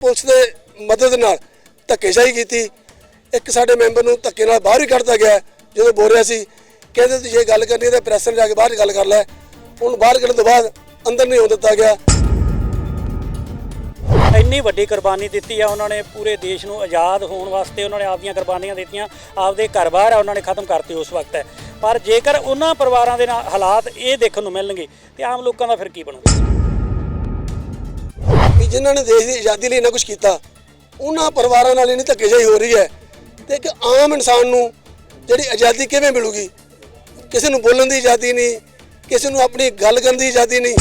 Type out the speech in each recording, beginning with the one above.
Police ਦੇ ਮਦਦ ਨਾਲ ਧੱਕੇਸ਼ਾਹੀ ਕੀਤੀ। ਇੱਕ ਸਾਡੇ ਮੈਂਬਰ ਨੂੰ ਧੱਕੇ ਨਾਲ ਬਾਹਰ ਹੀ ਕੱਢਤਾ ਗਿਆ। ਜਦੋਂ ਬੋਲ ਰਿਹਾ ਸੀ, ਕਹਿੰਦੇ ਤੁਸੀਂ ਇਹ ਗੱਲ ਕਰਨੀ ਹੈ ਤਾਂ ਪ੍ਰੈਸ ਨਾਲ ਜਾ ਕੇ ਬਾਹਰ ਗੱਲ ਕਰ ਲੈ। ਉਹਨੂੰ ਬਾਹਰ ਕੱਢਣ ਤੋਂ ਬਾਅਦ ਅੰਦਰ ਨਹੀਂ ਆਉਣ ਦਿੱਤਾ ਗਿਆ। ਇੰਨੀ ਵੱਡੀ ਕੁਰਬਾਨੀ ਦਿੱਤੀ ਆ ਉਹਨਾਂ ਨੇ, ਪੂਰੇ ਦੇਸ਼ ਨੂੰ ਆਜ਼ਾਦ ਹੋਣ ਵਾਸਤੇ ਉਹਨਾਂ ਨੇ ਆਪਦੀਆਂ ਕੁਰਬਾਨੀਆਂ ਦਿੱਤੀਆਂ। ਆਪਦੇ ਘਰ-ਬਾਰ ਆ, ਉਹਨਾਂ ਨੇ ਖਤਮ ਕਰਤੇ ਉਸ ਵਕਤ। ਹੈ ਪਰ ਜੇਕਰ ਉਹਨਾਂ ਪਰਿਵਾਰਾਂ ਦੇ ਨਾਲ ਹਾਲਾਤ ਇਹ ਦੇਖਣ ਨੂੰ ਮਿਲਣਗੇ, ਤੇ ਆਮ ਲੋਕਾਂ ਦਾ ਫਿਰ ਕੀ ਬਣੂਗਾ? ਜਿਨ੍ਹਾਂ ਨੇ ਦੇਸ਼ ਦੀ ਆਜ਼ਾਦੀ ਲਈ ਇੰਨਾ ਕੁਝ ਕੀਤਾ, ਉਹਨਾਂ ਪਰਿਵਾਰਾਂ ਨਾਲ ਇੰਨੀ ਧੱਕੇਸ਼ਾਹੀ ਹੋ ਰਹੀ ਹੈ ਤੇ ਇੱਕ ਆਮ ਇਨਸਾਨ ਨੂੰ ਜਿਹੜੀ ਆਜ਼ਾਦੀ ਕਿਵੇਂ ਮਿਲੂਗੀ? ਕਿਸੇ ਨੂੰ ਬੋਲਣ ਦੀ ਆਜ਼ਾਦੀ ਨਹੀਂ, ਕਿਸੇ ਨੂੰ ਆਪਣੀ ਗੱਲ ਕਰਨ ਦੀ ਆਜ਼ਾਦੀ ਨਹੀਂ।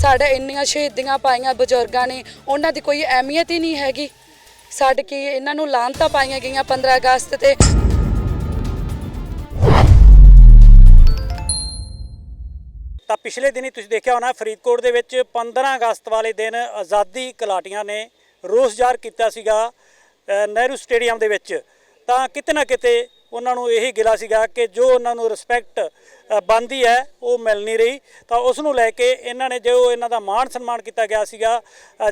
ਸਾਡੇ ਇੰਨੀਆਂ ਸ਼ਹੀਦੀਆਂ ਪਾਈਆਂ ਬਜ਼ੁਰਗਾਂ ਨੇ, ਉਹਨਾਂ ਦੀ ਕੋਈ ਅਹਿਮੀਅਤ ਹੀ ਨਹੀਂ ਹੈਗੀ। ਸਾਡੇ ਕੀ ਇਹਨਾਂ ਨੂੰ ਲਾਂਤਾਂ ਪਾਈਆਂ ਗਈਆਂ 15 ਅਗਸਤ ਤੇ ਤਾਂ ਪਿਛਲੇ ਦਿਨੀ ਤੁਸੀਂ ਦੇਖਿਆ ਹੋਣਾ ਫਰੀਦਕੋਟ ਦੇ ਵਿੱਚ 15 ਅਗਸਤ ਵਾਲੇ ਦਿਨ ਆਜ਼ਾਦੀ ਕਲਾਟੀਆਂ ਨੇ ਰੋਸ ਜ਼ਾਹਰ ਕੀਤਾ ਸੀਗਾ ਨਹਿਰੂ ਸਟੇਡੀਅਮ ਦੇ ਵਿੱਚ। ਤਾਂ ਕਿਤੇ ਨਾ ਕਿਤੇ ਉਹਨਾਂ ਨੂੰ ਇਹੀ ਗਿਲਾ ਸੀਗਾ ਕਿ ਜੋ ਉਹਨਾਂ ਨੂੰ ਰਿਸਪੈਕਟ ਬੰਦੀ ਹੈ ਉਹ ਮਿਲ ਨਹੀਂ ਰਹੀ। ਤਾਂ ਉਸ ਨੂੰ ਲੈ ਕੇ ਇਹਨਾਂ ਨੇ ਜੋ ਇਹਨਾਂ ਦਾ ਮਾਣ ਸਨਮਾਨ ਕੀਤਾ ਗਿਆ ਸੀਗਾ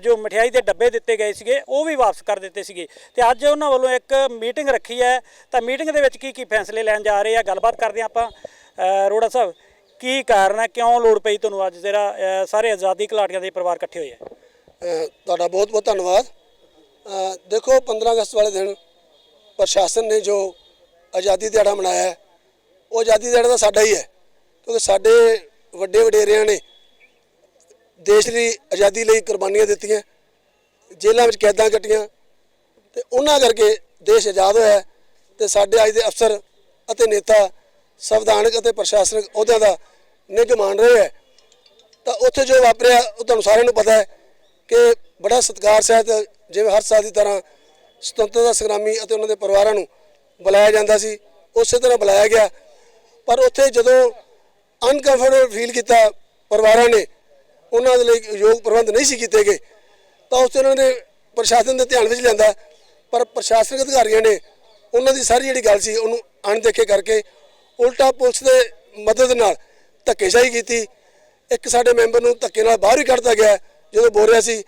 ਜੋ ਮਠਿਆਈ ਦੇ ਡੱਬੇ ਦਿੱਤੇ ਗਏ ਸੀਗੇ ਉਹ ਵੀ ਵਾਪਸ ਕਰ ਦਿੱਤੇ ਸੀਗੇ। ਤੇ ਅੱਜ ਉਹਨਾਂ ਵੱਲੋਂ ਇੱਕ ਮੀਟਿੰਗ ਰੱਖੀ ਹੈ। ਤਾਂ ਮੀਟਿੰਗ ਦੇ ਵਿੱਚ ਕੀ ਕੀ ਫੈਸਲੇ ਲੈਣ ਜਾ ਰਹੇ ਆ ਗੱਲਬਾਤ ਕਰਦੇ ਹਾਂ ਆਪਾਂ। ਅ, ਅਰੋੜਾ ਸਾਹਿਬ ਕੀ ਕਾਰਨ ਹੈ? ਕਿਉਂ ਲੋੜ ਪਈ ਤੁਹਾਨੂੰ ਅੱਜ ਜਿਹੜਾ ਸਾਰੇ ਆਜ਼ਾਦੀ ਘਲਾਟੀਆਂ ਦੇ ਪਰਿਵਾਰ ਇਕੱਠੇ ਹੋਏ ਆ? ਤੁਹਾਡਾ ਬਹੁਤ ਬਹੁਤ ਧੰਨਵਾਦ। ਦੇਖੋ 15 ਅਗਸਤ ਵਾਲੇ ਦਿਨ ਪ੍ਰਸ਼ਾਸਨ ਨੇ ਜੋ ਆਜ਼ਾਦੀ ਦਿਹਾੜਾ ਮਨਾਇਆ ਹੈ, ਉਹ ਆਜ਼ਾਦੀ ਦਿਹਾੜਾ ਤਾਂ ਸਾਡਾ ਹੀ ਹੈ, ਕਿਉਂਕਿ ਸਾਡੇ ਵੱਡੇ ਵਡੇਰਿਆਂ ਨੇ ਦੇਸ਼ ਲਈ ਆਜ਼ਾਦੀ ਲਈ ਕੁਰਬਾਨੀਆਂ ਦਿੱਤੀਆਂ, ਜੇਲ੍ਹਾਂ ਵਿੱਚ ਕੈਦਾਂ ਕੱਟੀਆਂ, ਤੇ ਉਹਨਾਂ ਕਰਕੇ ਦੇਸ਼ ਆਜ਼ਾਦ ਹੋਇਆ ਹੈ, ਤੇ ਸਾਡੇ ਅੱਜ ਦੇ ਅਫਸਰ ਅਤੇ ਨੇਤਾ ਸੰਵਿਧਾਨਕ ਅਤੇ ਪ੍ਰਸ਼ਾਸਨਿਕ ਅਹੁਦਿਆਂ ਦਾ ਨਿੱਘ ਮਾਣ ਰਹੇ ਹੈ। ਤਾਂ ਉੱਥੇ ਜੋ ਵਾਪਰਿਆ, ਉਹ ਤੁਹਾਨੂੰ ਸਾਰਿਆਂ ਨੂੰ ਪਤਾ ਹੈ ਕਿ ਬੜਾ ਸਤਿਕਾਰ ਸਹਿਤ ਜਿਵੇਂ ਹਰ ਸਾਲ ਦੀ ਤਰ੍ਹਾਂ ਸੁਤੰਤਰਤਾ ਸੰਗਰਾਮੀ ਅਤੇ ਉਹਨਾਂ ਦੇ ਪਰਿਵਾਰਾਂ ਨੂੰ ਬੁਲਾਇਆ ਜਾਂਦਾ ਸੀ। ਉਸੇ ਤਰ੍ਹਾਂ ਬੁਲਾਇਆ ਗਿਆ। ਪਰ ਉੱਥੇ ਜਦੋਂ ਅਨਕੰਫਰਟੇਬਲ ਫੀਲ ਕੀਤਾ ਪਰਿਵਾਰਾਂ ਨੇ, ਉਹਨਾਂ ਦੇ ਲਈ ਯੋਗ ਪ੍ਰਬੰਧ ਨਹੀਂ ਸੀ ਕੀਤੇ ਗਏ, ਤਾਂ ਉੱਥੇ ਉਹਨਾਂ ਨੇ ਪ੍ਰਸ਼ਾਸਨ ਦੇ ਧਿਆਨ ਵਿੱਚ ਲਿਆਂਦਾ। ਪਰ ਪ੍ਰਸ਼ਾਸਨਿਕ ਅਧਿਕਾਰੀਆਂ ਨੇ ਉਹਨਾਂ ਦੀ ਸਾਰੀ ਜਿਹੜੀ ਗੱਲ ਸੀ, ਉਹਨੂੰ ਅਣਦੇਖੇ ਕਰਕੇ ਉਲਟਾ ਪੁਲਿਸ ਦੇ ਮਦਦ ਨਾਲ ਧੱਕੇਸ਼ਾਹੀ ਕੀਤੀ। ਇੱਕ ਸਾਡੇ ਮੈਂਬਰ ਨੂੰ ਧੱਕੇ ਨਾਲ ਬਾਹਰ ਹੀ ਕੱਢਤਾ ਗਿਆ, ਜਦੋਂ ਬੋਲ ਰਿਹਾ ਸੀ,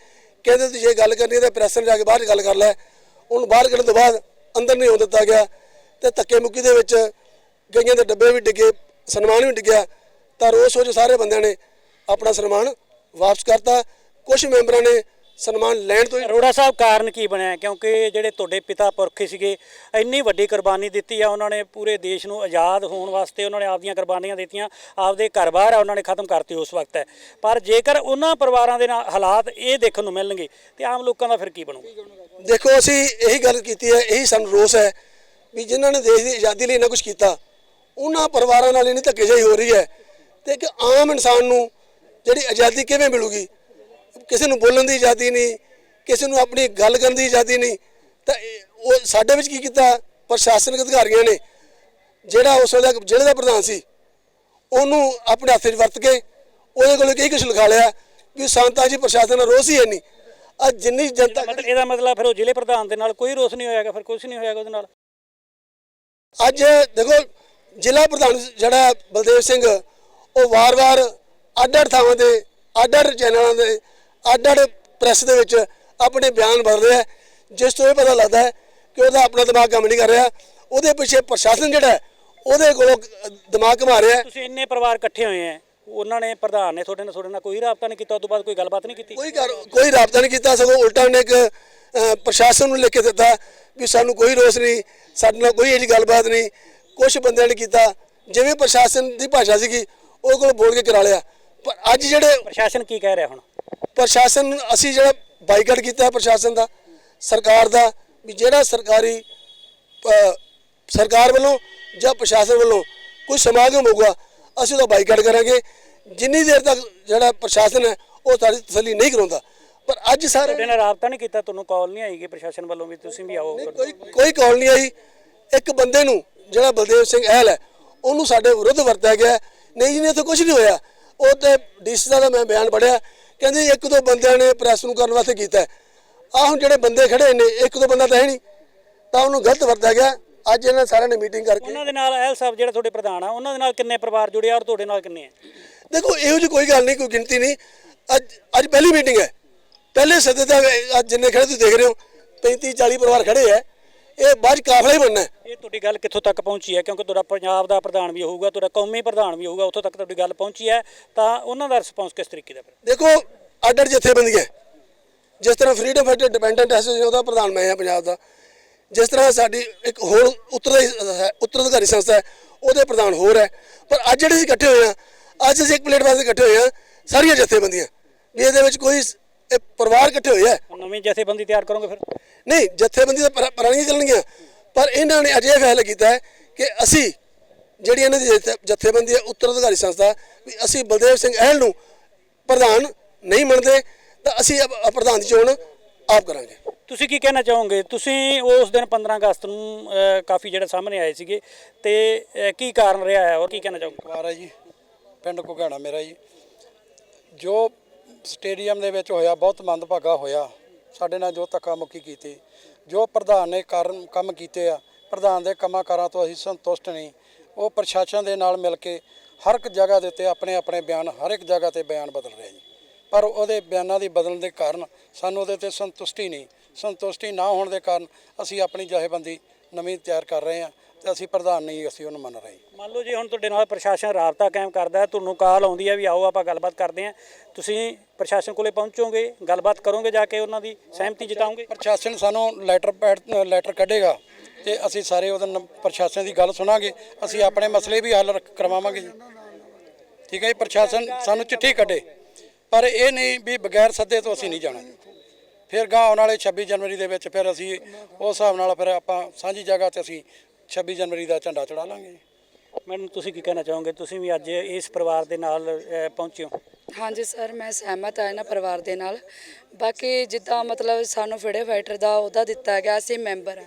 ਕਹਿੰਦੇ ਤੁਸੀਂ ਇਹ ਗੱਲ ਕਰਨੀ ਹੈ ਤਾਂ ਪ੍ਰੈਸ ਨਾਲ ਜਾ ਕੇ ਬਾਹਰ ਗੱਲ ਕਰ ਲੈ। ਉਹਨੂੰ ਬਾਹਰ ਕੱਢਣ ਤੋਂ ਬਾਅਦ ਅੰਦਰ ਨਹੀਂ ਆਉਣ ਦਿੱਤਾ ਗਿਆ ਤੇ ਧੱਕੇ ਮੁੱਕੀ ਦੇ ਵਿੱਚ ਗਈਆਂ ਦੇ ਡੱਬੇ ਵੀ ਡਿੱਗੇ ਸਨਮਾਨ ਵੀ ਡਿੱਗਿਆ। ਤਾਂ ਰੋਸ ਹੋ ਸਾਰੇ ਬੰਦਿਆਂ ਨੇ ਆਪਣਾ ਸਨਮਾਨ ਵਾਪਸ ਕਰਤਾ। ਕੁਝ ਮੈਂਬਰਾਂ ਨੇ ਸਨਮਾਨ ਲੈਣ ਤੋਂ ਹੀ ਅਰੋੜਾ ਸਾਹਿਬ ਕਾਰਨ ਕੀ ਬਣਿਆ? ਕਿਉਂਕਿ ਜਿਹੜੇ ਤੁਹਾਡੇ ਪਿਤਾ ਪੁਰਖੇ ਸੀਗੇ ਇੰਨੀ ਵੱਡੀ ਕੁਰਬਾਨੀ ਦਿੱਤੀ ਆ ਉਹਨਾਂ ਨੇ ਪੂਰੇ ਦੇਸ਼ ਨੂੰ ਆਜ਼ਾਦ ਹੋਣ ਵਾਸਤੇ ਉਹਨਾਂ ਨੇ ਆਪਦੀਆਂ ਕੁਰਬਾਨੀਆਂ ਦਿੱਤੀਆਂ ਆਪਦੇ ਘਰ-ਬਾਰ ਆ ਉਹਨਾਂ ਨੇ ਖਤਮ ਕਰਤੇ ਉਸ ਵਕਤ ਹੈ। ਪਰ ਜੇਕਰ ਉਹਨਾਂ ਪਰਿਵਾਰਾਂ ਦੇ ਨਾਲ ਹਾਲਾਤ ਇਹ ਦੇਖਣ ਨੂੰ ਮਿਲਣਗੇ ਤੇ ਆਮ ਲੋਕਾਂ ਦਾ ਫਿਰ ਕੀ ਬਣੂਗਾ ਦੇਖੋ ਅਸੀਂ ਇਹੀ ਗੱਲ ਕੀਤੀ ਹੈ ਇਹੀ ਸਾਨੂੰ ਰੋਸ ਹੈ ਵੀ ਜਿਨ੍ਹਾਂ ਨੇ ਦੇਸ਼ ਦੀ ਆਜ਼ਾਦੀ ਲਈ ਇੰਨਾ ਕੁਝ ਕੀਤਾ ਉਹਨਾਂ ਪਰਿਵਾਰਾਂ ਨਾਲ ਇੰਨੀ ਧੱਕੇਸ਼ਾਹੀ ਹੋ ਰਹੀ ਹੈ ਤੇ ਇੱਕ ਆਮ ਇਨਸਾਨ ਨੂੰ ਜਿਹੜੀ ਆਜ਼ਾਦੀ ਕਿਵੇਂ ਮਿਲੂਗੀ? ਕਿਸੇ ਨੂੰ ਬੋਲਣ ਦੀ ਆਜ਼ਾਦੀ ਨਹੀਂ ਕਿਸੇ ਨੂੰ ਆਪਣੀ ਗੱਲ ਕਰਨ ਦੀ ਆਜ਼ਾਦੀ ਨਹੀਂ। ਤਾਂ ਉਹ ਸਾਡੇ ਵਿੱਚ ਕੀ ਕੀਤਾ? ਪ੍ਰਸ਼ਾਸਨਿਕ ਅਧਿਕਾਰੀਆਂ ਨੇ ਜਿਹੜਾ ਉਸ ਵੇਲੇ ਜ਼ਿਲ੍ਹੇ ਦਾ ਪ੍ਰਧਾਨ ਸੀ ਉਹਨੂੰ ਆਪਣੇ ਹੱਥ 'ਚ ਵਰਤ ਕੇ ਉਹਦੇ ਕੋਲ ਕਈ ਕੁਝ ਲਿਖਾ ਲਿਆ ਵੀ ਸੰਤਾਂ ਜੀ ਪ੍ਰਸ਼ਾਸਨ ਦਾ ਰੋਸ ਹੀ ਹੈ ਨਹੀਂ। ਅੱਜ ਜਿੰਨੀ ਜਨਤਾ ਮਤਲਬ ਇਹਦਾ ਮਤਲਬ ਫਿਰ ਉਹ ਜ਼ਿਲ੍ਹੇ ਪ੍ਰਧਾਨ ਦੇ ਨਾਲ ਕੋਈ ਰੋਸ ਨਹੀਂ ਹੋਇਆਗਾ ਫਿਰ ਕੁਝ ਨਹੀਂ ਹੋਇਆਗਾ ਉਹਦੇ ਨਾਲ? ਅੱਜ ਦੇਖੋ ਜ਼ਿਲ੍ਹਾ ਪ੍ਰਧਾਨ ਜਿਹੜਾ ਬਲਦੇਵ ਸਿੰਘ ਉਹ ਵਾਰ-ਵਾਰ ਅੱਡ-ਅੱਡ ਥਾਵਾਂ ਤੇ ਅੱਡ-ਅੱਡ ਚੈਨਲਾਂ ਦੇ ਅੱਡ-ਅੱਡ ਪ੍ਰੈਸ ਦੇ ਵਿੱਚ ਆਪਣੇ ਬਿਆਨ ਬਦਲ ਰਿਹਾ ਹੈ, ਜਿਸ ਤੋਂ ਇਹ ਪਤਾ ਲੱਗਦਾ ਹੈ ਕਿ ਉਹਦਾ ਆਪਣਾ ਦਿਮਾਗ ਕੰਮ ਨਹੀਂ ਕਰ ਰਿਹਾ। ਉਹਦੇ ਪਿੱਛੇ ਪ੍ਰਸ਼ਾਸਨ ਜਿਹੜਾ ਉਹਦੇ ਕੋਲੋਂ ਦਿਮਾਗ ਘਮਾ ਰਿਹਾ। ਤੁਸੀਂ ਇੰਨੇ ਪਰਿਵਾਰ ਇਕੱਠੇ ਹੋਏ ਆ ਉਹਨਾਂ ਨੇ ਪ੍ਰਧਾਨ ਨੇ ਤੁਹਾਡੇ ਨਾਲ ਤੁਹਾਡੇ ਨਾਲ ਕੋਈ ਰਾਬਤਾ ਨਹੀਂ ਕੀਤਾ ਉਸ ਤੋਂ ਬਾਅਦ ਕੋਈ ਗੱਲਬਾਤ ਨਹੀਂ ਕੀਤੀ? ਕੋਈ ਕੋਈ ਰਾਬਤਾ ਨਹੀਂ ਕੀਤਾ ਸਗੋਂ ਉਲਟਾ ਉਹਨੇ ਇੱਕ ਪ੍ਰਸ਼ਾਸਨ ਨੂੰ ਲਿਖ ਕੇ ਦਿੱਤਾ ਵੀ ਸਾਨੂੰ ਕੋਈ ਰੋਸ ਨਹੀਂ ਸਾਡੇ ਨਾਲ ਕੋਈ ਇਹਦੀ ਗੱਲਬਾਤ ਨਹੀਂ ਕੁਝ ਬੰਦਿਆਂ ਨੇ ਕੀਤਾ। ਜਿਵੇਂ ਪ੍ਰਸ਼ਾਸਨ ਦੀ ਭਾਸ਼ਾ ਸੀਗੀ ਉਹ ਕੋਲ ਬੋਲ ਕੇ ਕਰਾ ਲਿਆ। ਪਰ ਅੱਜ ਜਿਹੜੇ ਪ੍ਰਸ਼ਾਸਨ ਕੀ ਕਹਿ ਰਿਹਾ ਹੁਣ? ਪ੍ਰਸ਼ਾਸਨ ਅਸੀਂ ਜਿਹੜਾ ਬਾਈਕਾਟ ਕੀਤਾ ਹੈ ਪ੍ਰਸ਼ਾਸਨ ਦਾ ਸਰਕਾਰ ਦਾ ਵੀ ਜਿਹੜਾ ਸਰਕਾਰੀ ਸਰਕਾਰ ਵੱਲੋਂ ਜਾਂ ਪ੍ਰਸ਼ਾਸਨ ਵੱਲੋਂ ਕੋਈ ਸਮਾਗਮ ਹੋਊਗਾ ਅਸੀਂ ਉਹਦਾ ਬਾਈਕਾਟ ਕਰਾਂਗੇ। ਜਿੰਨੀ ਦੇਰ ਤੱਕ ਜਿਹੜਾ ਪ੍ਰਸ਼ਾਸਨ ਹੈ ਉਹ ਸਾਡੀ ਤਸੱਲੀ ਨਹੀਂ ਕਰਾਉਂਦਾ। ਪਰ ਅੱਜ ਸਾਰੇ ਤੁਹਾਡੇ ਨਾਲ ਰਾਬਤਾ ਨਹੀਂ ਕੀਤਾ ਤੁਹਾਨੂੰ ਕਾਲ ਨਹੀਂ ਆਈਗੀ ਪ੍ਰਸ਼ਾਸਨ ਵੱਲੋਂ ਵੀ ਤੁਸੀਂ ਵੀ ਆਓ ਕੋਈ ਕੋਈ ਕਾਲ ਨਹੀਂ ਆਈ। ਇੱਕ ਬੰਦੇ ਨੂੰ ਜਿਹੜਾ ਬਲਦੇਵ ਸਿੰਘ ਅਹਿਲ ਹੈ ਉਹਨੂੰ ਸਾਡੇ ਵਿਰੁੱਧ ਵਰਤਿਆ ਗਿਆ। ਨਹੀਂ ਜੀ ਨੇ ਇੱਥੇ ਕੁਝ ਨਹੀਂ ਹੋਇਆ। ਉਹ ਤੇ ਡੀਸੀ ਦਾ ਮੈਂ ਬਿਆਨ ਪੜਿਆ ਕਹਿੰਦੇ ਇੱਕ ਦੋ ਬੰਦਿਆਂ ਨੇ ਪ੍ਰੈਸ ਨੂੰ ਕਰਨ ਵਾਸਤੇ ਕੀਤਾ ਆ ਹੁਣ ਜਿਹੜੇ ਬੰਦੇ ਖੜੇ ਨੇ ਇੱਕ ਦੋ ਬੰਦਾ ਤਾਂ ਹੈ ਨਹੀਂ। ਤਾਂ ਉਹਨੂੰ ਗਲਤ ਵਰਤਿਆ ਗਿਆ। ਅੱਜ ਇਹਨਾਂ ਸਾਰਿਆਂ ਨੇ ਮੀਟਿੰਗ ਕਰਕੇ ਉਹਨਾਂ ਦੇ ਨਾਲ ਐਲ ਸਾਹਿਬ ਜਿਹੜੇ ਤੁਹਾਡੇ ਪ੍ਰਧਾਨ ਆ ਉਹਨਾਂ ਦੇ ਨਾਲ ਕਿੰਨੇ ਪਰਿਵਾਰ ਜੁੜੇ ਆ ਔਰ ਤੁਹਾਡੇ ਨਾਲ ਕਿੰਨੇ ਆ? ਦੇਖੋ ਇਹੋ ਜਿਹੀ ਕੋਈ ਗੱਲ ਨਹੀਂ ਕੋਈ ਗਿਣਤੀ ਨਹੀਂ। ਅੱਜ ਅੱਜ ਪਹਿਲੀ ਮੀਟਿੰਗ ਹੈ। ਪਹਿਲੇ ਸੱਦੇ ਦਾ ਅੱਜ ਜਿੰਨੇ ਖੜੇ ਤੁਸੀਂ ਦੇਖ ਰਹੇ ਹੋ 35 40 ਪਰਿਵਾਰ ਖੜੇ ਆ ਇਹ 'ਚ ਕਾਫਲਾ ਹੀ ਬਣਨਾ। ਇਹ ਤੁਹਾਡੀ ਗੱਲ ਕਿੱਥੋਂ ਤੱਕ ਪਹੁੰਚੀ ਹੈ? ਕਿਉਂਕਿ ਤੁਹਾਡਾ ਪੰਜਾਬ ਦਾ ਪ੍ਰਧਾਨ ਵੀ ਹੋਊਗਾ ਤੁਹਾਡਾ ਕੌਮੀ ਪ੍ਰਧਾਨ ਵੀ ਹੋਊਗਾ ਉੱਥੋਂ ਤੱਕ ਤੁਹਾਡੀ ਗੱਲ ਪਹੁੰਚੀ ਹੈ। ਤਾਂ ਉਹਨਾਂ ਦਾ ਰਿਸਪੌਂਸ ਕਿਸ ਤਰੀਕੇ ਦਾ ਦੇਖੋ ਅੱਡ ਜਥੇਬੰਦੀਆਂ ਜਿਸ ਤਰ੍ਹਾਂ ਫਰੀडम ਫਾਈਟਰ ਡਿਪੈਂਡੈਂਟ ਐਸੋਸੀਏਸ਼ਨ ਉਹਦਾ ਪ੍ਰਧਾਨ ਮੈਂ ਹਾਂ ਪੰਜਾਬ ਦਾ। ਜਿਸ ਤਰ੍ਹਾਂ ਸਾਡੀ ਇੱਕ ਹੋਰ ਉੱਤਰ ਉੱਤਰਾਧਿਕਾਰੀ ਸੰਸਥਾ ਹੈ ਉਹਦੇ ਪ੍ਰਧਾਨ ਹੋਰ ਹੈ। ਪਰ ਅੱਜ ਜਿਹੜੇ ਅਸੀਂ ਇਕੱਠੇ ਹੋਏ ਆ ਅੱਜ ਅਸੀਂ ਇੱਕ ਪਲੇਟਫਾਰਮ ਤੇ ਇਕੱਠੇ ਹੋਏ ਆ ਸਾਰੀਆਂ ਜਥੇਬੰਦੀਆਂ। ਵੀ ਇਹਦੇ ਵਿੱਚ ਕੋਈ ਇਹ ਪਰਿਵਾਰ ਇਕੱਠੇ ਹੋਏ ਆ। ਨਵੀਂ ਜਥੇਬੰਦੀ ਤਿਆਰ ਕਰੋਗੇ ਫਿਰ? ਨਹੀਂ ਜਥੇਬੰਦੀ ਤਾਂ ਪੁਰਾ- ਪੁਰਾਣੀਆਂ ਚੱਲਣਗੀਆਂ। ਪਰ ਇਹਨਾਂ ਨੇ ਅੱਜ ਇਹ ਫੈਸਲਾ ਕੀਤਾ ਹੈ ਕਿ ਅਸੀਂ ਜਿਹੜੀ ਇਹਨਾਂ ਦੀ ਜਥੇ- ਜਥੇਬੰਦੀ ਹੈ ਉੱਤਰਾਧਿਕਾਰੀ ਸੰਸਥਾ ਵੀ ਅਸੀਂ ਬਲਦੇਵ ਸਿੰਘ ਅਹਿਲ ਨੂੰ ਪ੍ਰਧਾਨ ਨਹੀਂ ਮੰਨਦੇ ਤਾਂ ਅਸੀਂ ਪ੍ਰਧਾਨ ਦੀ ਚੋਣ ਆਪ ਕਰਾਂਗੇ। ਤੁਸੀਂ ਕੀ ਕਹਿਣਾ ਚਾਹੋਗੇ? ਤੁਸੀਂ ਉਸ ਦਿਨ 15 ਅਗਸਤ ਨੂੰ ਕਾਫੀ ਜਿਹੜਾ ਸਾਹਮਣੇ ਆਏ ਸੀਗੇ ਤੇ ਕੀ ਕਾਰਨ ਰਿਹਾ ਹੈ? ਔਰ ਕੀ ਕਹਿਣਾ ਚਾਹੋਗੇ? ਕੁਮਾਰ ਹੈ ਜੀ ਪਿੰਡ ਘੁਗਾਣਾ ਮੇਰਾ ਜੀ। ਜੋ ਸਟੇਡੀਅਮ ਦੇ ਵਿੱਚ ਹੋਇਆ, ਬਹੁਤ ਮੰਦਭਾਗਾ ਹੋਇਆ। ਸਾਡੇ ਨਾਲ ਜੋ ਧੱਕਾ ਮੁੱਕੀ ਕੀਤੀ, ਜੋ ਪ੍ਰਧਾਨ ਨੇ ਕਾਰਨ, ਕੰਮ ਕੀਤੇ ਆ, ਪ੍ਰਧਾਨ ਦੇ ਕੰਮਾਂ ਕਾਰਾਂ ਤੋਂ ਅਸੀਂ ਸੰਤੁਸ਼ਟ ਨਹੀਂ। ਉਹ ਪ੍ਰਸ਼ਾਸਨ ਦੇ ਨਾਲ ਮਿਲ ਕੇ ਹਰ ਇੱਕ ਜਗ੍ਹਾ ਦੇ ਉੱਤੇ ਆਪਣੇ ਆਪਣੇ ਬਿਆਨ, ਹਰ ਇੱਕ ਜਗ੍ਹਾ ਤੇ ਬਿਆਨ ਬਦਲ ਰਹੇ ਜੀ। ਪਰ ਉਹਦੇ ਬਿਆਨਾਂ ਦੀ ਬਦਲਣ ਦੇ ਕਾਰਨ ਸਾਨੂੰ ਉਹਦੇ ਤੇ ਸੰਤੁਸ਼ਟੀ ਨਹੀਂ। ਸੰਤੁਸ਼ਟੀ ਨਾ ਹੋਣ ਦੇ ਕਾਰਨ ਅਸੀਂ ਆਪਣੀ ਜਥੇਬੰਦੀ ਨਵੀਂ ਤਿਆਰ ਕਰ ਰਹੇ ਹਾਂ। ਤੇ ਅਸੀਂ ਪ੍ਰਧਾਨ ਨਹੀਂ ਅਸੀਂ ਉਹਨੂੰ ਮੰਨ ਰਹੇ। ਮੰਨ ਲਓ ਜੇ ਹੁਣ ਤੁਹਾਡੇ ਨਾਲ ਪ੍ਰਸ਼ਾਸਨ ਰਾਬਤਾ ਕਾਇਮ ਕਰਦਾ ਹੈ ਤੁਹਾਨੂੰ ਕਾਲ ਆਉਂਦੀ ਹੈ ਵੀ ਆਓ ਆਪਾਂ ਗੱਲਬਾਤ ਕਰਦੇ ਹਾਂ। ਤੁਸੀਂ ਪ੍ਰਸ਼ਾਸਨ ਕੋਲੇ ਪਹੁੰਚੋਗੇ ਗੱਲਬਾਤ ਕਰੋਗੇ ਜਾ ਕੇ ਉਹਨਾਂ ਦੀ ਸਹਿਮਤੀ ਜਤਾਓਗੇ? ਪ੍ਰਸ਼ਾਸਨ ਸਾਨੂੰ ਲੈਟਰ ਪੈਡ ਲੈਟਰ ਕੱਢੇਗਾ ਤੇ ਅਸੀਂ ਸਾਰੇ ਉਹਦੇ ਨਾਲ ਪ੍ਰਸ਼ਾਸਨ ਦੀ ਗੱਲ ਸੁਣਾਂਗੇ। ਅਸੀਂ ਆਪਣੇ ਮਸਲੇ ਵੀ ਹੱਲ ਰੱਖ- ਕਰਵਾਵਾਂਗੇ ਜੀ। ਠੀਕ ਹੈ ਜੀ ਪ੍ਰਸ਼ਾਸਨ ਸਾਨੂੰ ਚਿੱਠੀ ਕੱਢੇ। ਪਰ ਇਹ ਨਹੀਂ ਵੀ ਬਗੈਰ ਸੱਦੇ ਤੋਂ ਅਸੀਂ ਨਹੀਂ ਜਾਣਾ ਜੀ। ਫਿਰ ਗਾਂ ਆਉਣ ਵਾਲੇ 26 ਜਨਵਰੀ ਦੇ ਵਿੱਚ ਫਿਰ ਅਸੀਂ ਉਸ ਹਿਸਾਬ ਨਾਲ ਫਿਰ ਆਪਾਂ ਸਾਂਝੀ ਜਗ੍ਹਾ ਤੇ ਅਸੀਂ 26 ਜਨਵਰੀ ਦਾ ਝੰਡਾ ਚੜਾ ਲਾਂਗੇ ਜੀ। ਮੈਡਮ ਤੁਸੀਂ ਕੀ ਕਹਿਣਾ ਚਾਹੋਗੇ? ਤੁਸੀਂ ਵੀ ਅੱਜ ਇਸ ਪਰਿਵਾਰ ਦੇ ਨਾਲ ਅਹ, ਪਹੁੰਚੇ ਹੋ। ਹਾਂਜੀ ਸਰ ਮੈਂ ਸਹਿਮਤ ਹਾਂ ਇਹਨਾਂ ਪਰਿਵਾਰ ਦੇ ਨਾਲ। ਬਾਕੀ ਜਿੱਦਾਂ ਮਤਲਬ ਸਾਨੂੰ ਫੜੇ ਫਾਈਟਰ ਦਾ ਉਹਦਾ ਦਿੱਤਾ ਗਿਆ ਅਸੀਂ ਮੈਂਬਰ ਆ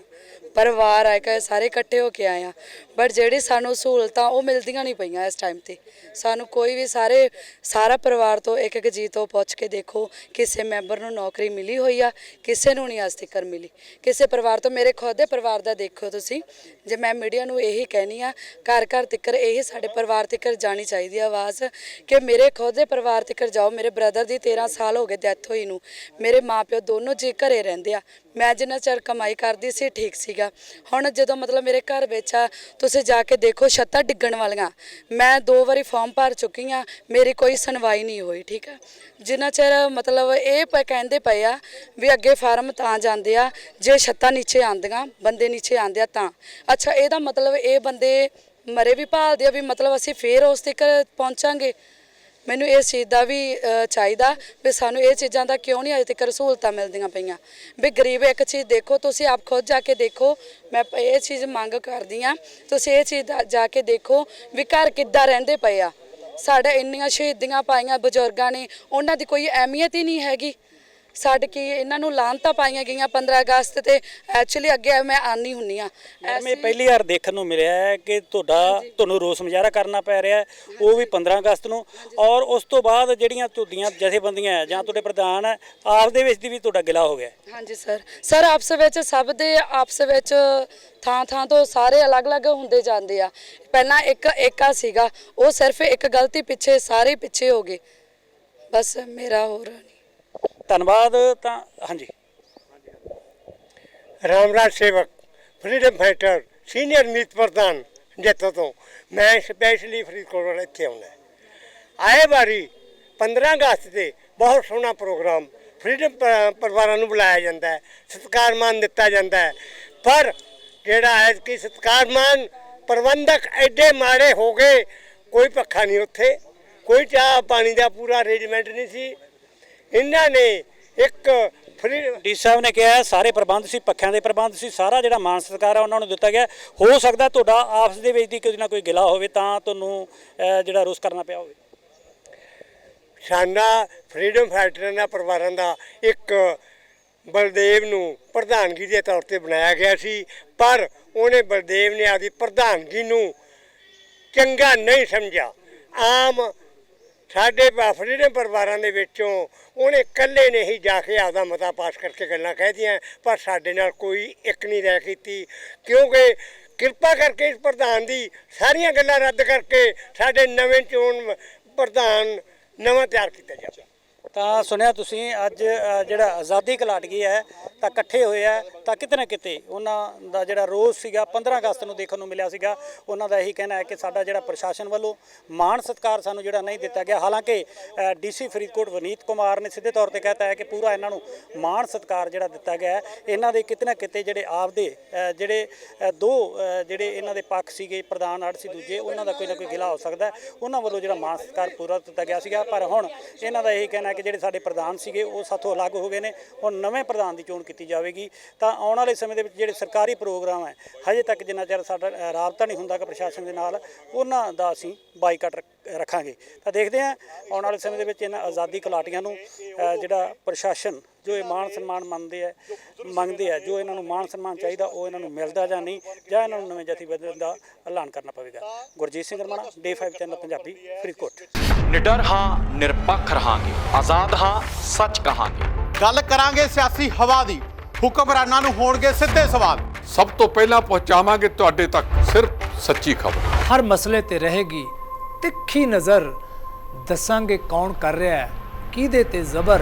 ਪਰਿਵਾਰ ਆ ਕਿ ਸਾਰੇ ਇਕੱਠੇ ਹੋ ਕੇ ਆਏ ਆ। ਬਟ ਜਿਹੜੀ ਸਾਨੂੰ ਸਹੂਲਤਾਂ ਉਹ ਮਿਲਦੀਆਂ ਨਹੀਂ ਪਈਆਂ ਇਸ ਟਾਈਮ ਤੇ। ਸਾਨੂੰ ਕੋਈ ਵੀ ਸਾਰੇ, ਸਾਰਾ ਪਰਿਵਾਰ ਤੋਂ ਇੱਕ ਇੱਕ ਜੀ ਤੋਂ ਪੁੱਛ ਕੇ ਦੇਖੋ, ਕਿਸੇ ਮੈਂਬਰ ਨੂੰ ਨੌਕਰੀ ਮਿਲੀ ਹੋਈ ਆ, ਕਿਸੇ ਨੂੰ ਨਹੀਂ ਅੱਜ ਤੱਕ ਮਿਲੀ। ਕਿਸੇ ਪਰਿਵਾਰ ਤੋਂ, ਮੇਰੇ ਖੁਦ ਦੇ ਪਰਿਵਾਰ ਦਾ ਦੇਖੋ ਤੁਸੀਂ, ਜੇ ਮੈਂ ਮੀਡੀਆ ਨੂੰ ਇਹੀ ਕਹਿਣੀ ਆ ਘਰ ਘਰ ਤੱਕ ਇਹ ਸਾਡੇ ਪਰਿਵਾਰ ਤੱਕਰ ਜਾਣੀ ਚਾਹੀਦੀ ਆ ਆਵਾਜ਼, ਕਿ ਮੇਰੇ ਖੁਦ ਦੇ ਪਰਿਵਾਰ ਤੱਕਰ ਜਾਓ, ਮੇਰੇ ਬ੍ਰਦਰ ਦੀ 13 ਸਾਲ ਹੋ ਗਏ ਡੈਥ ਹੋਈ ਨੂੰ। ਮੇਰੇ ਮਾਪਿਓ ਦੋਨੋਂ ਜੀ ਘਰੇ ਰਹਿੰਦੇ ਆ। ਮੈਂ ਜਿੰਨਾ ਚਿਰ ਕਮਾਈ ਕਰਦੀ ਸੀ, ਠੀਕ ਸੀਗਾ। ਹੁਣ ਜਦੋਂ ਮਤਲਬ ਮੇਰੇ ਘਰ ਵਿੱਚ ਆ, ਤੁਸੀਂ ਜਾ ਕੇ ਦੇਖੋ ਛੱਤਾਂ ਡਿੱਗਣ ਵਾਲੀਆਂ। ਮੈਂ ਦੋ ਵਾਰੀ ਫਾਰਮ ਭਰ ਚੁੱਕੀ ਆ, ਮੇਰੀ ਕੋਈ ਸੁਣਵਾਈ ਨਹੀਂ ਹੋਈ, ਠੀਕ ਆ। ਜਿੰਨਾ ਚਿਰ ਮਤਲਬ ਇਹ ਪ- ਕਹਿੰਦੇ ਪਏ ਆ ਵੀ ਅੱਗੇ ਫਾਰਮ ਤਾਂ ਜਾਂਦੇ ਆ, ਜੇ ਛੱਤਾਂ ਨੀਚੇ ਆਂਦੀਆਂ ਬੰਦੇ ਨੀਚੇ ਆਂਦੇ ਆ ਤਾਂ। ਅੱਛਾ, ਇਹਦਾ ਮਤਲਬ ਇਹ ਬੰਦੇ ਮਰੇ ਵੀ ਭਾਲਦੇ ਆ ਵੀ ਮਤਲਬ ਅਸੀਂ ਫੇਰ ਉਸ ਤੱਕ ਪਹੁੰਚਾਂਗੇ? ਮੈਨੂੰ ਇਸ ਚੀਜ਼ ਦਾ ਵੀ ਚਾਹੀਦਾ ਵੀ ਸਾਨੂੰ ਇਹ ਚੀਜ਼ਾਂ ਦਾ ਕਿਉਂ ਨਹੀਂ ਅਜੇ ਤੱਕ ਸਹੂਲਤਾਂ ਮਿਲਦੀਆਂ ਪਈਆਂ। ਵੀ ਗਰੀਬ ਇੱਕ ਚੀਜ਼ ਦੇਖੋ, ਤੁਸੀਂ ਆਪ ਖੁਦ ਜਾ ਕੇ ਦੇਖੋ, ਮੈਂ ਇਹ ਚੀਜ਼ ਮੰਗ ਕਰਦੀ ਆ ਤੁਸੀਂ ਇਹ ਚੀਜ਼ ਜਾ ਕੇ ਦੇਖੋ ਵੀ ਘਰ ਕਿੱਦਾਂ ਰਹਿੰਦੇ ਪਏ ਆ। ਸਾਡੇ ਇੰਨੀਆਂ ਸ਼ਹੀਦੀਆਂ ਪਾਈਆਂ ਬਜ਼ੁਰਗਾਂ ਨੇ, ਉਹਨਾਂ ਦੀ ਕੋਈ ਅਹਿਮੀਅਤ ਹੀ ਨਹੀਂ ਹੈਗੀ। ਸਾਡੇ ਕੀ ਇਹਨਾਂ ਨੂੰ ਲਾਂਤਾਂ ਪਾਈਆਂ ਗਈਆਂ 15 ਅਗਸਤ ਤੇ। ਐਕਚੁਅਲੀ ਅੱਗੇ ਮੈਂ ਆਨੀ ਹੁੰਨੀ ਆ। ਮੈਡਮ ਇਹ ਪਹਿਲੀ ਵਾਰ ਦੇਖਣ ਨੂੰ ਮਿਲਿਆ ਹੈ ਕਿ ਤੁਹਾਡਾ ਤੁਹਾਨੂੰ ਰੋਸ ਮੁਜ਼ਾਹਰਾ ਕਰਨਾ ਪੈ ਰਿਹਾ ਹੈ। ਉਹ ਵੀ 15 ਅਗਸਤ ਨੂੰ। ਔਰ ਉਸ ਤੋਂ ਬਾਅਦ ਜਿਹੜੀਆਂ ਤੁਹਾਡੀਆਂ ਜਥੇਬੰਦੀਆਂ ਹੈ ਜਾਂ ਤੁਹਾਡੇ ਪ੍ਰਧਾਨ ਹੈ ਆਪ ਦੇ ਵਿੱਚ ਦੀ ਵੀ ਤੁਹਾਡਾ ਗਿਲਾ ਹੋ ਗਿਆ। ਹਾਂਜੀ ਸਰ ਸਰ ਆਪਸ ਵਿੱਚ ਸਭ ਦੇ ਆਪਸ ਵਿੱਚ ਥਾਂ ਥਾਂ ਤੋਂ ਸਾਰੇ ਅਲੱਗ-ਅਲੱਗ ਹੁੰਦੇ ਜਾਂਦੇ ਆ। ਪਹਿਲਾਂ ਇੱਕ ਏਕਾ ਸੀਗਾ। ਉਹ ਸਿਰਫ ਇੱਕ ਗਲਤੀ ਪਿੱਛੇ ਸਾਰੇ ਪਿੱਛੇ ਹੋ ਗਏ। ਬਸ ਮੇਰਾ ਹੋਰ ਨਹੀਂ ਧੰਨਵਾਦ ਤਾਂ, ਹਾਂਜੀ। ਰਾਮ ਰਾਜ ਸੇਵਕ ਫਰੀडम ਫਾਈਟਰ, ਸੀਨੀਅਰ ਮੀਤ ਪ੍ਰਧਾਨ ਜੱਥਾ ਤੋਂ ਮੈਂ ਸਪੈਸ਼ਲੀ ਫਰੀਦਕੋਟ ਵਾਲੇ ਇੱਥੇ ਆਉਣਾ ਆਏ ਵਾਰੀ 15 ਅਗਸਤ 'ਤੇ ਬਹੁਤ ਸੋਹਣਾ ਪ੍ਰੋਗਰਾਮ ਫਰੀडम ਪਰਿਵਾਰਾਂ ਨੂੰ ਬੁਲਾਇਆ ਜਾਂਦਾ ਹੈ, ਸਤਿਕਾਰ ਮਾਨ ਦਿੱਤਾ ਜਾਂਦਾ ਹੈ। ਪਰ ਜਿਹੜਾ ਹੈ ਕਿ ਸਤਿਕਾਰ ਮਾਨ ਪ੍ਰਬੰਧਕ ਐਡੇ ਮਾੜੇ ਹੋ ਗਏ, ਕੋਈ ਪੱਖਾ ਨਹੀਂ ਉੱਥੇ, ਕੋਈ ਚਾਹ ਪਾਣੀ ਦਾ ਪੂਰਾ ਅਰੇਂਜਮੈਂਟ ਨਹੀਂ ਸੀ। ਇਹਨਾਂ ਨੇ ਇੱਕ ਫਰੀ ਡੀ ਸਾਹਿਬ ਨੇ ਕਿਹਾ ਸਾਰੇ ਪ੍ਰਬੰਧ ਸੀ ਪੱਖਿਆਂ ਦੇ ਪ੍ਰਬੰਧ ਸੀ ਸਾਰਾ ਜਿਹੜਾ ਮਾਨ ਸਤਿਕਾਰ ਆ ਉਹਨਾਂ ਨੂੰ ਦਿੱਤਾ ਗਿਆ। ਹੋ ਸਕਦਾ ਤੁਹਾਡਾ ਆਪਸ ਦੇ ਵਿੱਚ ਦੀ ਕੋਈ ਨਾ ਕੋਈ ਗਿਲਾ ਹੋਵੇ ਤਾਂ ਤੁਹਾਨੂੰ ਜਿਹੜਾ ਰੋਸ ਕਰਨਾ ਪਿਆ ਹੋਵੇ। ਸਾਡਾ ਫਰੀडम ਫਾਈਟਰਾਂ ਦਾ ਪਰਿਵਾਰਾਂ ਦਾ ਇੱਕ ਬਲਦੇਵ ਨੂੰ ਪ੍ਰਧਾਨਗੀ ਦੇ ਤੌਰ ਤੇ ਬਣਾਇਆ ਗਿਆ ਸੀ ਪਰ ਉਹਨੇ ਬਲਦੇਵ ਨੇ ਆਦੀ ਪ੍ਰਧਾਨਗੀ ਨੂੰ ਚੰਗਾ ਨਹੀਂ ਸਮਝਿਆ। ਆਮ ਸਾਡੇ ਫਰੀडम ਪਰਿਵਾਰਾਂ ਦੇ ਵਿੱਚੋਂ ਉਹਨੇ ਇਕੱਲੇ ਨੇ ਹੀ ਜਾ ਕੇ ਆਪਦਾ ਮਤਾ ਪਾਸ ਕਰਕੇ ਗੱਲਾਂ ਕਹਿਦੀਆਂ ਪਰ ਸਾਡੇ ਨਾਲ ਕੋਈ ਇੱਕ ਨਹੀਂ ਰਹਿ ਕੀਤੀ। ਕਿਉਂਕਿ ਕਿਰਪਾ ਕਰਕੇ ਇਸ ਪ੍ਰਧਾਨ ਦੀ ਸਾਰੀਆਂ ਗੱਲਾਂ ਰੱਦ ਕਰਕੇ ਸਾਡੇ ਨਵੇਂ ਚੋਣ ਪ੍ਰਧਾਨ ਨਵਾਂ ਤਿਆਰ ਕੀਤਾ ਜਾਵੇ। ਤਾਂ ਸੁਣਿਆ ਤੁਸੀਂ ਅੱਜ ਅ, ਜਿਹੜਾ ਆਜ਼ਾਦੀ ਘਲਾਟ ਗਈ ਹੈ ਤਾਂ ਇਕੱਠੇ ਹੋਏ ਆ ਤਾਂ ਕਿਤੇ ਨਾ ਕਿਤੇ ਉਹਨਾਂ ਦਾ ਜਿਹੜਾ ਰੋਸ ਸੀਗਾ 15 ਅਗਸਤ ਨੂੰ ਦੇਖਣ ਨੂੰ ਮਿਲਿਆ ਸੀਗਾ ਉਹਨਾਂ ਦਾ ਇਹੀ ਕਹਿਣਾ ਹੈ ਕਿ ਸਾਡਾ ਜਿਹੜਾ ਪ੍ਰਸ਼ਾਸਨ ਵੱਲੋਂ ਮਾਣ ਸਤਕਾਰ ਸਾਨੂੰ ਜਿਹੜਾ ਨਹੀਂ ਦਿੱਤਾ ਗਿਆ। ਹਾਲਾਂਕਿ ਡੀਸੀ ਫਰੀਦਕੋਟ ਵਨੀਤ ਕੁਮਾਰ ਨੇ ਸਿੱਧੇ ਤੌਰ ਤੇ ਕਹਿਤਾ ਹੈ ਕਿ ਪੂਰਾ ਇਹਨਾਂ ਨੂੰ ਮਾਣ ਸਤਕਾਰ ਜਿਹੜਾ ਦਿੱਤਾ ਗਿਆ ਹੈ। ਇਹਨਾਂ ਦੇ ਕਿਤੇ ਨਾ ਕਿਤੇ ਜਿਹੜੇ ਆਪਦੇ ਅ, ਜਿਹੜੇ ਅ, ਦੋ ਅ, ਜਿਹੜੇ ਇਹਨਾਂ ਦੇ ਪੱਖ ਸੀਗੇ ਪ੍ਰਧਾਨ ਆੜ ਸੀ ਦੂਜੇ ਉਹਨਾਂ ਦਾ ਕੋਈ ਨਾ ਕੋਈ ਗਿਲਾ ਹੋ ਸਕਦਾ ਹੈ। ਉਹਨਾਂ ਵੱਲੋਂ ਜਿਹੜਾ ਮਾਣ ਸਤਕਾਰ ਪੂਰਾ ਦਿੱਤਾ ਗਿਆ ਸੀਗਾ। ਪਰ ਹੁਣ ਇਹਨਾਂ ਦਾ ਇਹੀ ਕਹਿਣਾ ਹੈ ਕਿ ਜਿਹੜੇ ਸਾਡੇ ਪ੍ਰਧਾਨ ਸੀਗੇ ਉਹ ਸਾਥੋਂ ਅਲੱਗ ਹੋ ਗਏ ਨੇ। ਹੁਣ ਨਵੇਂ ਪ੍ਰਧਾਨ ਦੀ ਚੋਣ ਕੀਤੀ ਜਾਵੇਗੀ। ਤਾਂ ਆਉਣ ਵਾਲੇ ਸਮੇਂ ਦੇ ਵਿੱਚ ਜਿਹੜੇ ਸਰਕਾਰੀ ਪ੍ਰੋਗਰਾਮ ਹੈ, ਹਜੇ ਤੱਕ ਜਿੰਨਾ ਚਿਰ ਸਾਡਾ ਰਾਬਤਾ ਨਹੀਂ ਹੁੰਦਾ ਕਿ ਪ੍ਰਸ਼ਾਸਨ ਦੇ ਨਾਲ, ਉਹਨਾਂ ਦਾ ਅਸੀਂ ਬਾਈਕਾਟ ਰੱਖਾਂਗੇ। ਤਾਂ ਦੇਖਦੇ ਹਾਂ, ਆਉਣ ਵਾਲੇ ਸਮੇਂ ਦੇ ਵਿੱਚ ਇਹਨਾਂ ਆਜ਼ਾਦੀ ਘੁਲਾਟੀਆਂ ਨੂੰ ਜਿਹੜਾ ਪ੍ਰਸ਼ਾਸਨ ਜੋ ਇਹ ਮਾਣ ਸਨਮਾਨ ਮੰਨਦੇ ਆ ਮੰਗਦੇ ਆ ਜੋ ਇਹਨਾਂ ਨੂੰ ਮਾਣ ਸਨਮਾਨ ਚਾਹੀਦਾ ਉਹ ਇਹਨਾਂ ਨੂੰ ਮਿਲਦਾ ਜਾਂ ਨਹੀਂ ਜਾਂ ਇਹਨਾਂ ਨੂੰ ਨਵੇਂ ਜਥੇਬੰਦੀਆਂ ਦਾ ਐਲਾਨ ਕਰਨਾ ਪਵੇਗਾ। Gurjit Singh Ramana D 5 channel Punjabi Faridkot. ਨਿਡਰ ਹਾਂ ਨਿਰਪੱਖ ਰਹਾਂਗੇ ਆਜ਼ਾਦ ਹਾਂ ਸੱਚ ਕਹਾਂਗੇ। ਗੱਲ ਕਰਾਂਗੇ ਸਿਆਸੀ ਹਵਾ ਦੀ ਹੁਕਮਰਾਨਾਂ ਨੂੰ ਹੋਣਗੇ ਸਿੱਧੇ ਸਵਾਲ। ਸਭ ਤੋਂ ਪਹਿਲਾਂ ਪਹੁੰਚਾਵਾਂਗੇ ਤੁਹਾਡੇ ਤੱਕ ਸਿਰਫ ਸੱਚੀ ਖਬਰ। ਹਰ ਮਸਲੇ ਤੇ ਰਹੇਗੀ ਤਿੱਖੀ ਨਜ਼ਰ। ਦੱਸਾਂਗੇ ਕੌਣ ਕਰ ਰਿਹਾ ਹੈ ਕਿਹਦੇ ਤੇ ਜ਼ਬਰ।